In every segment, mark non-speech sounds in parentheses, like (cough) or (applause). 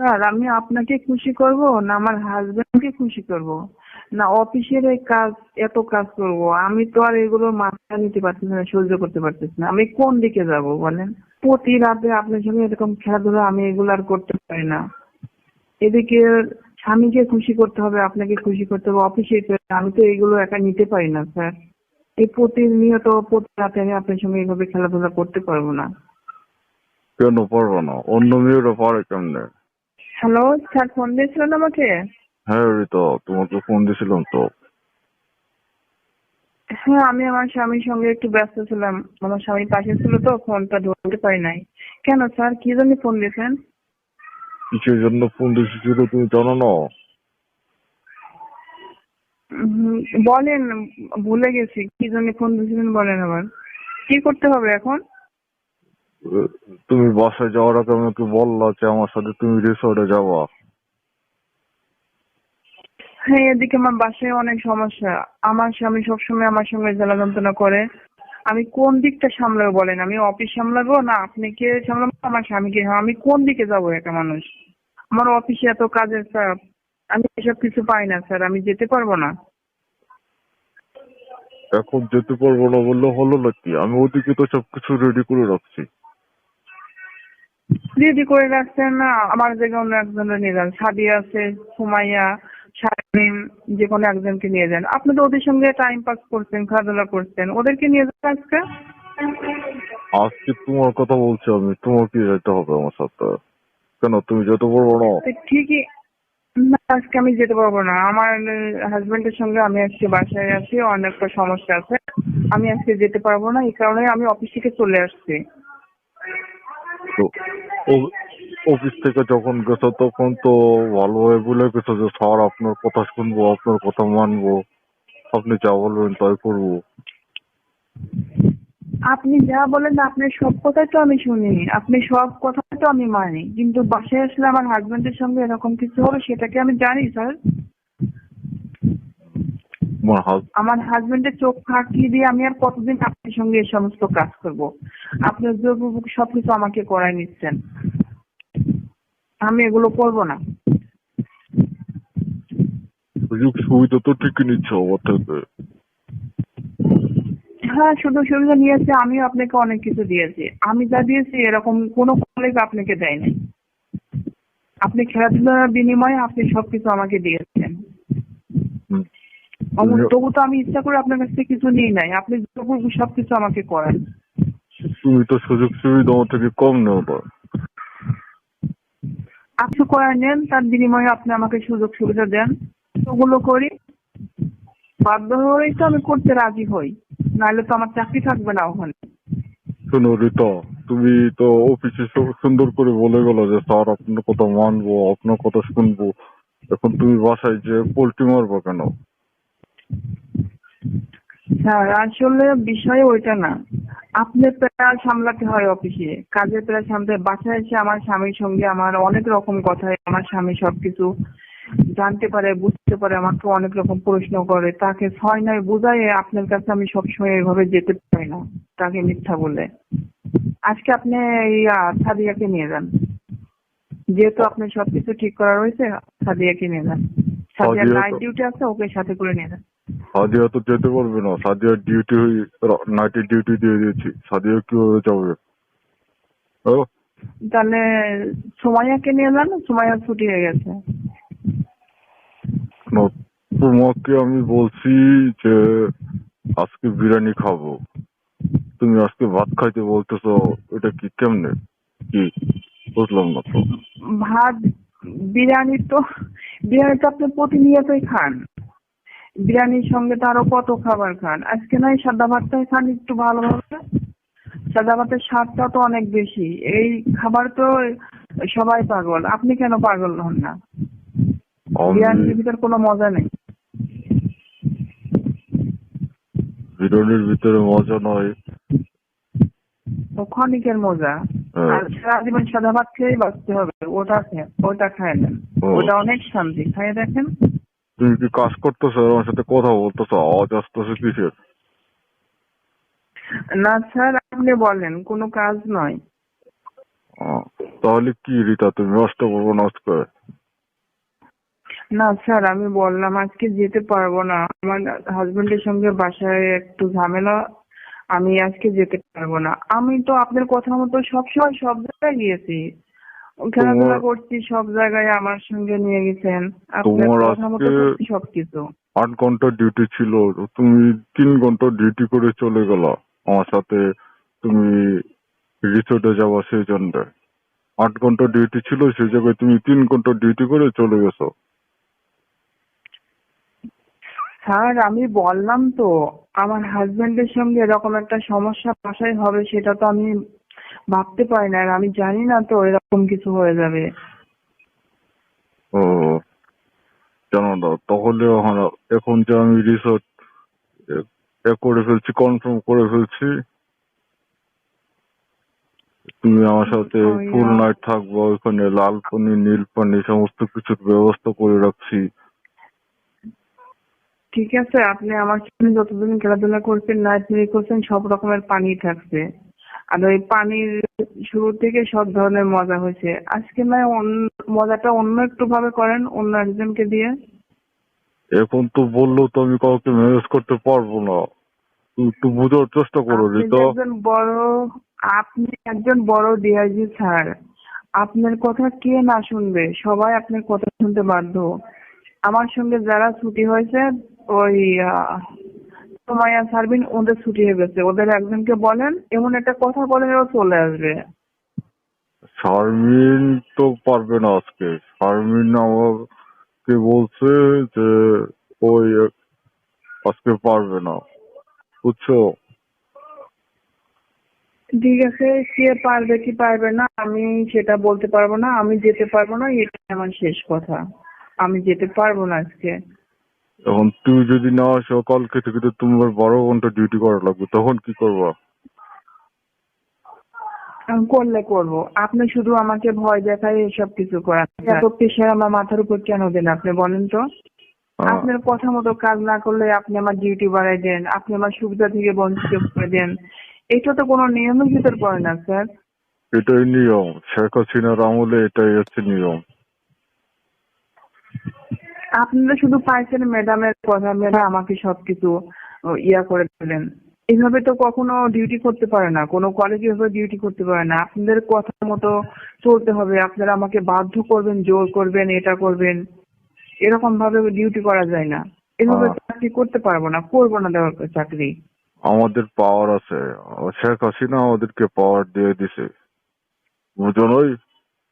Sir, আমি আপনাকে খুশি করব, না আমার হাজবেন্ডকে খুশি করব? না অফিসের এই কাজ, এত কাজ করব? আমি তো আর এগুলো মাথা নিতে পারতেছি না, সহ্য করতে পারতেছি না। আমি কোন দিকে যাব বলেন? প্রতি রাতে আপনার সঙ্গে এরকম খেলাধুলা, আমি এগুলো আর করতে পারি না। এদিকে স্বামীকে খুশি করতে হবে, আপনাকে খুশি করতে হবে, অফিসে আমি তো এগুলো একা নিতে পারি না, স্যার। এই প্রতিনিয়ত, প্রতি রাতে আমি আপনার সঙ্গে এইভাবে খেলাধুলা করতে পারব না। কেন পারব না? অন্য মেয়েরা পারে কেমনে? হ্যালো স্যার ফোন দিয়েছিলেন আমাকে? হ্যাঁ রিতা তোমাকে ফোন দিয়েছিলাম তো। হ্যাঁ আমি আমার স্বামীর সঙ্গে একটু ব্যস্ত ছিলাম। আমার স্বামী পাশে ছিল তো ফোনটা ধরতে পারি নাই। কেন স্যার কি জন্য ফোন দিয়েছেন? কিসের জন্য ফোন দিয়েছিল তুমি জানো না? বলেন ভুলে গেছি। কি জন্য ফোন দিয়েছিলেন বলেন আবার। কি করতে হবে এখন? তুমি বাসায় যাওয়ার আগে আমাকে বললা যে আমার সাথে তুমি রিসোর্টে যাওয়া হ্যাঁ এদিকে আমার বাসায় অনেক সমস্যা। আমার স্বামী সবসময় আমার সঙ্গে জ্বালা যন্ত্রণা করে। আমি কোন দিকটা সামলাবো বলেন? আমি অফিস সামলাবো? না আপনি কে সামলাবো? আমার স্বামীকে আমি কোন দিকে যাব একটা মানুষ? আমার অফিসে এত কাজের চাপ। আমি এসব কিছু পাই না স্যার। আমি যেতে পারব না। এখন যেতে পারব না বললে হলো নাকি? আমি ওদিকে তো সবকিছু রেডি করে রাখছি। রেডি করে রাখছেন না। আমার জায়গায় অন্য একজনের নিয়ে যান। সাদিয়া আছে সুমাইয়া শারমিন যে কোনো একজনকে নিয়ে যান। আপনি তো ওদের সঙ্গে টাইম পাস করছেন খেলাধুলা করছেন। ওদেরকে নিয়ে যান আজকে? আজকে তোমার কথা বলছি আমি। তোমাকে যেতে হবে আমার সাথে? কেন তুমি যেতে পারব না? ঠিকই। না আজকে আমি যেতে পারব না। আমার হাজবেন্ডের সঙ্গে আমি আজকে বাসায় আছি। অনেকটা সমস্যা আছে। আমি আজকে যেতে পারব না। এই কারণে আমি অফিস থেকে চলে আসছি। তো অফিস থেকে যখন গেছো, তখন তো ভালোভাবে বলে গেছো যে, স্যার, আপনার কথা শুনব, আপনার কথা মানবো। আপনি যা বলবেন তাই করব। আপনি যা বলেন, আপনার সব কথাই তো আমি শুনি। আপনি সব কথা তো আমি মানি। কিন্তু বাসায় আসলে আমার হাজবেন্ডের সঙ্গে এরকম কিছু হবে সেটাকে আমি জানি, স্যার? আমার হাজ আমার হাজবেন্ডের চোখ ফাঁকি দিয়ে আমি আর কতদিন আপনার সঙ্গে এই সমস্ত কাজ করব? আপনার জোরপূর্বক সবকিছু আমাকে করাই নিচ্ছেন। আমি এগুলো করব না। সুযোগ সুবিধা তো ঠিকই নিচ্ছ আমার থেকে। হ্যাঁ শুধু সুবিধা নিয়েছে আমিও আপনাকে অনেক কিছু দিয়েছি। আমি যা দিয়েছি এরকম কোনো কলেজ আপনাকে দেয় নাই আপনি খেলাধুলার বিনিময়ে আপনি সবকিছু আমাকে দিয়েছেন। তবু তো আমি ইচ্ছা করে আপনার কাছ থেকে কিছু নিই নাই। আপনি জোরপূর্বক সবকিছু আমাকে করেন। তুমি তো সুযোগ সুবিধা আমার থেকে কম নেও না আপনি করে নেন তার বিনিময়ে আপনি আমাকে সুযোগ সুবিধা দেন। ওগুলো করি। বাধ্য হয়েই তো আমি করতে রাজি হই। নাহলে তো আমার চাকরি থাকবে না ওখানে। শোনো রিতা তুমি তো অফিসে সুন্দর করে বলে গেলো যে স্যার আপনার কথা মানবো আপনার কথা শুনব। এখন তুমি বাসায় যে পোল্ট্রি মারবো কেন? স্যার আসলে বিষয় ওইটা না। আপনার প্রেয়ার সামলাতে হয় অফিসে। কাজের প্রায় সামলাতে বাসায় এসে আমার স্বামীর সঙ্গে আমার অনেক রকম কথা আমার স্বামী সবকিছু জানতে পারে বুঝতে পারে আমাকে অনেক রকম প্রশ্ন করে। তাকে ছয় নয় বুঝাই আপনার কাছে আমি সবসময় এভাবে যেতে পারি না তাকে মিথ্যা বলে। আজকে আপনি ইয়া সাদিয়াকে নিয়ে যান। যেহেতু আপনার সবকিছু ঠিক করা রয়েছে সাদিয়াকে নিয়ে যান। সাদিয়া নাইট ডিউটি আছে ওকে সাথে করে নিয়ে যান। সাদিয়া তো যেতে পারবে না। সাদিয়ার ডিউটি নাইটের ডিউটি দিয়ে দিয়েছি। সাদিয়া কীভাবে যাবে? তাহলে সুমাইয়াকে নিয়ে যান সুমাইয়া ছুটি হয়ে গেছে। তোমাকে আমি বলছি যে আজকে বিরিয়ানি খাব। তুমি আজকে ভাত খাইতে বলতেছো এটা কি কেমনে? কি? বুঝলাম না তো। ভাত বিরিয়ানি তো বিরিয়ানি তো আপনি প্রতিনিয়তই খান। বিরিয়ানির সঙ্গে তো আরও কত খাবার খান? আজকে নয় সাদা ভাতটাই খান একটু ভালো ভালোভাবে। সাদা ভাতের স্বাদটা তো অনেক বেশি। এই খাবার তো সবাই পাগল। আপনি কেন পাগল হন না? বিরিয়ানির ভিতর কোনো মজা নেই। বিরিয়ানির ভিতরে মজা নয়। ক্ষণিকের মজা। হ্যাঁ। আর সারা জীবন সাদা ভাত খেয়েই বাঁচতে হবে। ওটা খে- ওটা খায় নেন ওটা অনেক শান্তি। খাইয়ে দেখেন। তুমি কি কাজ করতেছো? আমার সাথে কথা বলতেছো আওয়াজ আসতেছে কিসের? না স্যার আপনি বলেন কোনো কাজ নয়। তাহলে কি রিতা তুমি নষ্ট করব না আজকে? না স্যার আমি বললাম আজকে যেতে পারব না। আমার হাজবেন্ডের সঙ্গে বাসায় একটু ঝামেলা আমি আজকে যেতে পারব না। আমি তো আপনার কথা মতো সবসময় সব জায়গায় গিয়েছি। খেলাধুলা করছি সব জায়গায় আমার সঙ্গে নিয়ে গেছেন। আপনার তোমার আজকে- সবকিছু। আট ঘণ্টা ডিউটি ছিল তুমি তিন ঘণ্টা ডিউটি করে চলে গেলা। আমার সাথে তুমি রিসোর্টে যাওয়া সেই জন্য। আট ঘণ্টা ডিউটি ছিল সেই জায়গায় তুমি তিন ঘণ্টা ডিউটি করে চলে গেছো। স্যার আমি বললাম তো আমার হাজবেন্ডের সঙ্গে এরকম একটা সমস্যা বাসায় হবে সেটা তো আমি ভাবতে পারি না। আর আমি জানি না তো এরকম কিছু হয়ে যাবে। ও জানো না তাহলে এখন যে আমি রিসোর্ট করে ফেলছি কনফার্ম করে ফেলছি তুমি আমার সাথে ফুল। নাইট থাকব ওইখানে লাল পানি নীল পানি সমস্ত কিছুর ব্যবস্থা করে রাখছি। ঠিক আছে আপনি আমার যতদিন খেলাধুলা করছেন নাইট মিল করছেন সব রকমের পানি থাকছে আর ওই পানির শুরু থেকে সব ধরনের মজা হয়েছে। আজকে অন্য- মজাটা অন্য একটু ভাবে করেন অন্য একজনকে দিয়ে। এখন তো বলল তো আমি কাউকে ম্যানেজ করতে পারব না। একটু বোঝার চেষ্টা করো রিতা। একজন বড় আপনি একজন বড় ডিআইজি স্যার। আপনার কথা কে না শুনবে? সবাই আপনার কথা শুনতে বাধ্য। আমার সঙ্গে যারা ছুটি হয়েছে ওই আহ, সোমাইয়া সার্বিন ওদের ছুটি হয়ে গেছে। ওদের একজনকে বলেন এমন একটা কথা বলেন ও চলে আসবে। শারমিন তো পারবে না আজকে। শারমিন আমাকে বলছে যে ওই আজকে পারবে না। বুঝছ? ঠিক আছে সে পারবে কি পারবে না আমি সেটা বলতে পারব না আমি যেতে পারব না এটা আমার শেষ কথা। আমি যেতে পারব না আজকে। এখন তুমি যদি না আসো কালকে থেকে তো তোমার বারো ঘণ্টা ডিউটি করা লাগবে তখন কি করবা? আমি করলে করব। আপনি শুধু আমাকে ভয় দেখায় এসব কিছু করান। এত প্রেশার আমার মাথার উপর কেন দেন আপনি বলেন তো? আপনার কথা মতো কাজ না করলে আপনি আমার ডিউটি বাড়াই দেন আপনি আমার সুবিধা থেকে বঞ্চিত করে দেন। এটা তো কোনো নিয়মের ভিতর পড়ে না স্যার। এটাই নিয়ম। শেখ হাসিনার আমলে এটাই হচ্ছে নিয়ম। আপনারা শুধু পাইছেন ম্যাডামের কথা ম্যাডাম আমাকে সবকিছু ইয়া করে দিলেন। এইভাবে তো কখনো ডিউটি করতে পারে না কোনো কলেজে এভাবে ডিউটি করতে পারে না। আপনাদের কথা মতো চলতে হবে আপনারা আমাকে বাধ্য করবেন জোর করবেন এটা করবেন। এরকম ভাবে ডিউটি করা যায় না। এভাবে আহ। চাকরি করতে পারব না করব না দেওয়ার চাকরি। আমাদের পাওয়ার আছে। শেখ হাসিনা আমাদেরকে পাওয়ার দিয়ে দিছে। বুঝো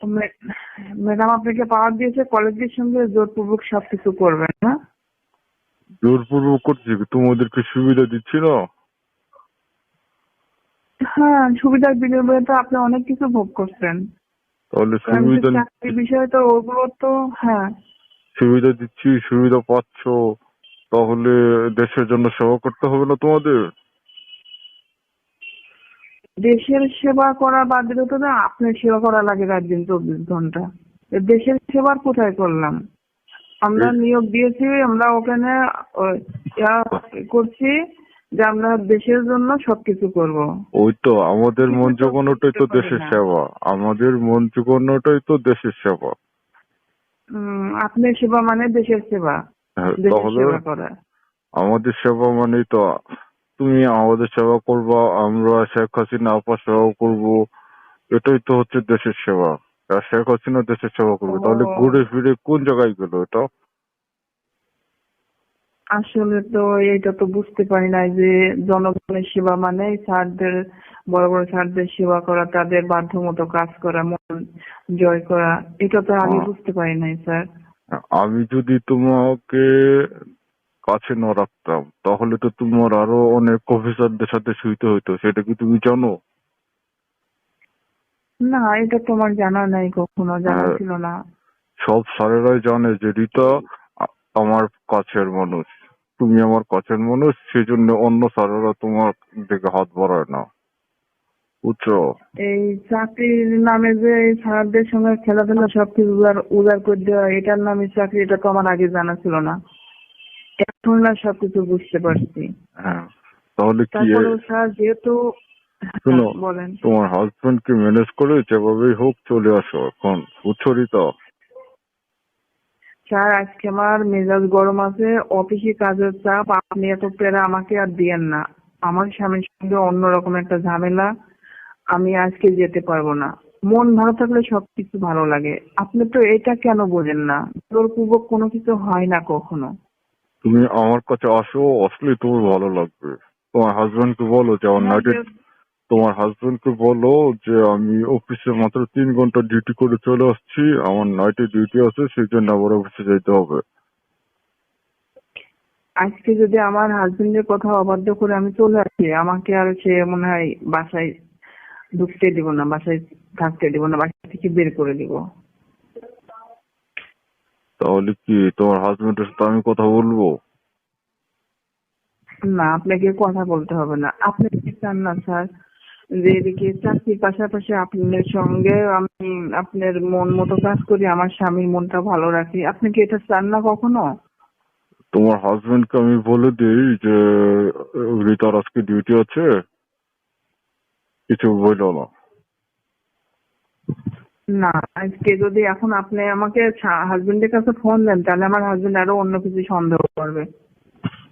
ম্যাডাম আপনাকে পাওয়ার দিয়েছে কলেজের সঙ্গে জোরপূর্বক সবকিছু করবেন না? জোরপূর্বক করছি? তোমাদেরকে সুবিধা দিচ্ছি না হ্যাঁ সুবিধার বিনিময়ে তো আপনি অনেক কিছু ভোগ করছেন। তাহলে সুবিধা বিষয়ে তো ওগুলো তো হ্যাঁ। সুবিধা দিচ্ছি সুবিধা পাচ্ছ তাহলে দেশের জন্য সেবা করতে হবে না তোমাদের? দেশের সেবা করা বাদ দিলে তো না আপনার সেবা করা লাগে রাত দিন চব্বিশ ঘণ্টা। দেশের সেবার কোথায় করলাম? আমরা নিয়োগ দিয়েছি আমরা ওখানে করছি যে আমরা দেশের জন্য সবকিছু করব। ওই তো আমাদের মন জোগানোটাই তো দেশের। সেবা। আমাদের মন জোগানোটাই তো দেশের সেবা। আপনার সেবা মানে দেশের সেবা হ্যাঁ, দেশের সেবা করা। আমাদের সেবা মানেই তো তুমি আমাদের সেবা করবা আমরা শেখ হাসিনা আপার সেবা করব। এটাই তো হচ্ছে দেশের সেবা। আর শেখ হাসিনা দেশের সেবা করবে। তাহলে ঘুরে ফিরে কোন জায়গায় গেল এটা? আসলে তো এটা তো বুঝতে পারি না যে জনগণের সেবা মানে স্যারদের বড় বড় স্যারদের সেবা করা তাদের বাধ্যমতো কাজ করা মন জয় করা। এটা তো আমি। বুঝতে পারি নাই স্যার। আমি যদি তোমাকে কাছে না রাখতাম তাহলে তো তোমার আরও অনেক অফিসারদের সাথে শুইতে হইতো সেটা কি তুমি জানো? না এটা তোমার জানা নাই কখনো জানা হ্যাঁ। ছিল না। সব স্যারেরাই জানে যে রিতা আমার কাছের মানুষ। তুমি আমার কাছের মানুষ সেজন্য অন্য স্যারেরা তোমার দিকে হাত বাড়ায় না। এই চাকরির নামে যে স্যারদের সঙ্গে খেলাধুলা সবকিছু উদার করে দেওয়া এটার নামে চাকরি এটা তো আমার আগে জানা ছিল না। এখন না সবকিছু বুঝতে পারছি। হ্যাঁ তাহলে কি স্যার যেহেতু শোনো। (laughs) বলেন। তোমার হাজবেন্ড কে ম্যানেজ করে যেভাবেই হোক চলে আসো এখন বুঝছ রিতা স্যার আজকে আমার মেজাজ গরম আছে অফিসে কাজের চাপ আপনি এত প্যারা আমাকে আর দিয়েন না। আমার স্বামীর সঙ্গে অন্যরকম একটা ঝামেলা আমি আজকে যেতে পারব না। মন ভালো থাকলে সবকিছু ভালো লাগে। আপনি তো এটা কেন বোঝেন না? জোরপূর্বক কোনো কিছু হয় না কখনো। তুমি আমার কাছে আসো আসলে তোমার ভালো লাগবে। তোমার হাজবেন্ড কে বলো যে আমার নাইটে তোমার হাজবেন্ড কে বলো যে আমি অফিসে মাত্র তিন ঘণ্টা ডিউটি করে চলে আসছি। আমার নাইটে ডিউটি আছে সেই জন্য আবার অফিসে যেতে হবে। আজকে যদি আমার হাজবেন্ডের কথা অবাধ্য করে আমি চলে আসি আমাকে আর সে মনে হয় বাসায় ঢুকতে দিব না বাসায় থাকতে দিব না বাসা থেকে বের করে দিব। তাহলে কি তোমার হাজবেন্ডের সাথে আমি কথা বলব? না আপনাকে কথা বলতে হবে না। আপনি কি চান না স্যার? যে এদিকে চাকরির পাশাপাশি আপনার সঙ্গে আমি আপনার মন মতো কাজ করি আমার স্বামীর মনটা ভালো রাখি। আপনি কি এটা চান না কখনো? তোমার হাজবেন্ডকে আমি বলে দিই যে রিতার আজকে ডিউটি আছে। কিছু বলল না। না আজকে যদি এখন আপনি আমাকে হাজবেন্ডের কাছে ফোন দেন তাহলে আমার হাজবেন্ড আরও অন্য কিছু সন্দেহ করবে।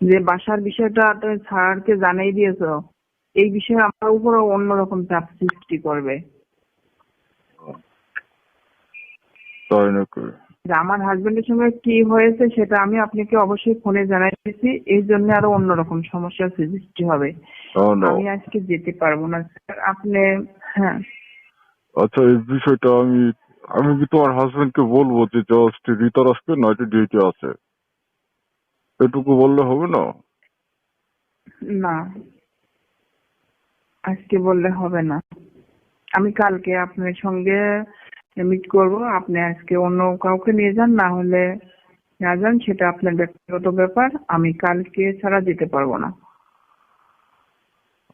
যে বাসার বিষয়টা তুমি স্যারকে জানাই দিয়েছ এই বিষয়ে আমার উপরে অন্যরকম চাপ সৃষ্টি করবে। আমার হাজবেন্ডের সঙ্গে কি হয়েছে সেটা আমি আপনাকে অবশ্যই ফোনে জানাই দিয়েছি এই জন্য আরও অন্যরকম সমস্যার সৃষ্টি হবে। আমি আজকে যেতে পারব না স্যার। আপনি হ্যাঁ। আচ্ছা এই বিষয়টা আমি আমি কি তোমার হাজবেন্ডকে বলব যে জাস্ট রিতার আজকে নাইটে ডিউটি আছে? এটুকু বললে হবে না? না। আজকে বললে হবে না। আমি কালকে আপনার সঙ্গে মিট করব। আপনি আজকে অন্য কাউকে নিয়ে যান না হলে না যান সেটা আপনার ব্যক্তিগত ব্যাপার। আমি কালকে ছাড়া যেতে পারব না।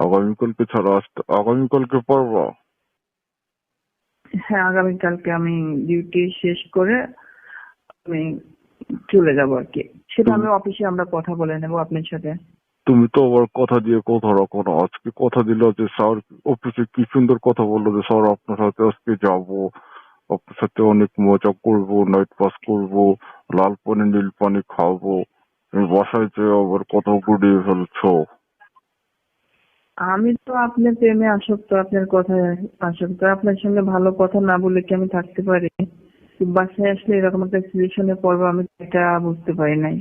আগামীকালকে ছাড়া আসতে আগামীকালকে পারবা? হ্যাঁ আগামীকালকে আমি ডিউটি শেষ করে আমি চলে যাব আর কি। সেটা আমি অফিসে আমরা কথা বলে নেব আপনার সাথে। তুমি তো আবার কথা দিয়ে কথা রাখো না। আজকে কথা দিল যে স্যার অফিসে কি সুন্দর কথা বলল যে স্যার আপনার সাথে আজকে যাব। আপনার সাথে অনেক মজা করব নাইট পাস করব লাল পানি নীল পানি খাব। তুমি বাসায় যে আবার কথা গুড়িয়ে ফেলছো। আমি তো আপনার প্রেমে আসক্ত আপনার কথায় আসক্ত। আপনার সঙ্গে ভালো কথা না বলে কি আমি থাকতে পারি? বাসায় আসলে এরকম একটা সিচুয়েশনে পড়ব আমি এটা বুঝতে পারি নাই।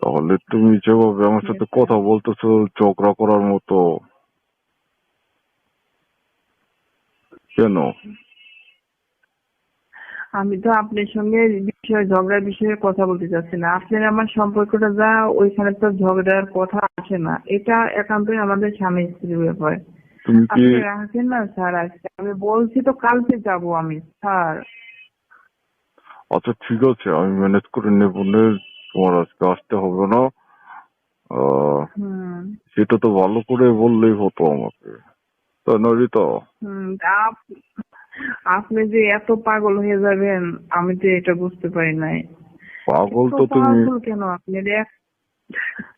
তাহলে তুমি যেভাবে আমার সাথে কথা বলতেছো ঝগড়া করার মতো কেন? আমি তো আপনার সঙ্গে বিষয় ঝগড়ার বিষয়ে কথা বলতে চাচ্ছি না। আপনার আমার সম্পর্কটা যা ওইখানে তো ঝগড়ার কথা আসে না। এটা একান্তই আমাদের স্বামী স্ত্রীর ব্যাপার। আপনি রাখেন না? স্যার আজকে আমি বলছি তো কালকে যাব আমি স্যার। আচ্ছা ঠিক আছে আমি ম্যানেজ করে নেব তোমার আজকে আসতে হবে না। সেটা তো ভালো করে বললেই হতো আমাকে। তাই না রিতা? হুম আপ- আপনি যে এত পাগল হয়ে যাবেন আমি তো এটা বুঝতে পারি নাই। পাগল তো তুমি পাগল কেন আপনি?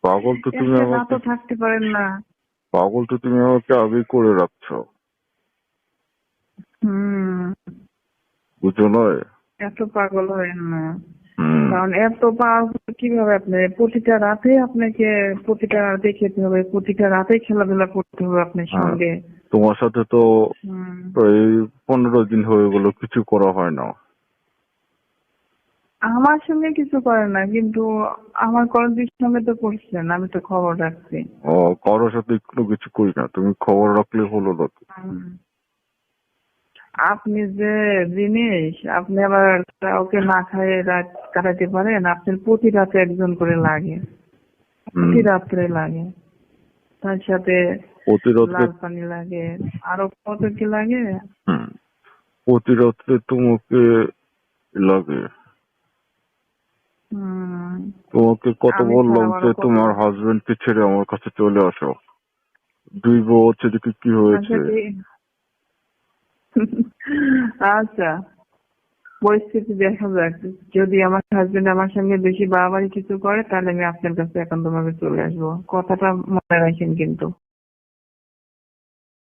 পাগল তো তুমি আমাকে থাকতে পারেন না। পাগল তো তুমি আমাকে আগেই করে রাখছো। হুম। বুঝো নয়? এত পাগল হয়েন না। কারণ এত পাগল কীভাবে আপনি প্রতিটা রাতে আপনাকে প্রতিটা রাতে খেতে হবে প্রতিটা রাতে খেলাধুলা করতে হবে আপনার হ্যাঁ। সঙ্গে। তোমার সাথে তো প্রায় পনেরো দিন হয়ে গেল কিছু করা হয় না। আমার সঙ্গে কিছু করে না কিন্তু আমার কলেজের সঙ্গে তো করছেন আমি তো খবর রাখছি। ও কারোর সাথে কোনো কিছু করি না তুমি খবর রাখলে হলো হুম। আপনি যে জিনিস আপনি আবার কাউকে না খাইয়ে রাত কাটাতে পারেন আপনার প্রতি রাতে একজন করে লাগে। প্রতি রাত্রে লাগে। তার সাথে প্রতি রাত্রে লাল পানি লাগে আরও কত কি লাগে? হুম। প্রতি রাত্রে তোমাকে লাগে। তোমাকে কত বললাম যে তোমার হাজবেন্ড কে ছেড়ে আমার কাছে চলে আসো। দুই বউ ছেলেকে কি হয়েছে। আচ্ছা আচ্ছা পরিস্থিতি দেখা যাক। যদি আমার হাজবেন্ড আমার সঙ্গে বেশি বাড়াবাড়ি কিছু করে তাহলে আমি আপনার কাছে একান্ত ভাবে চলে আসব। কথাটা মনে রাখেন কিন্তু।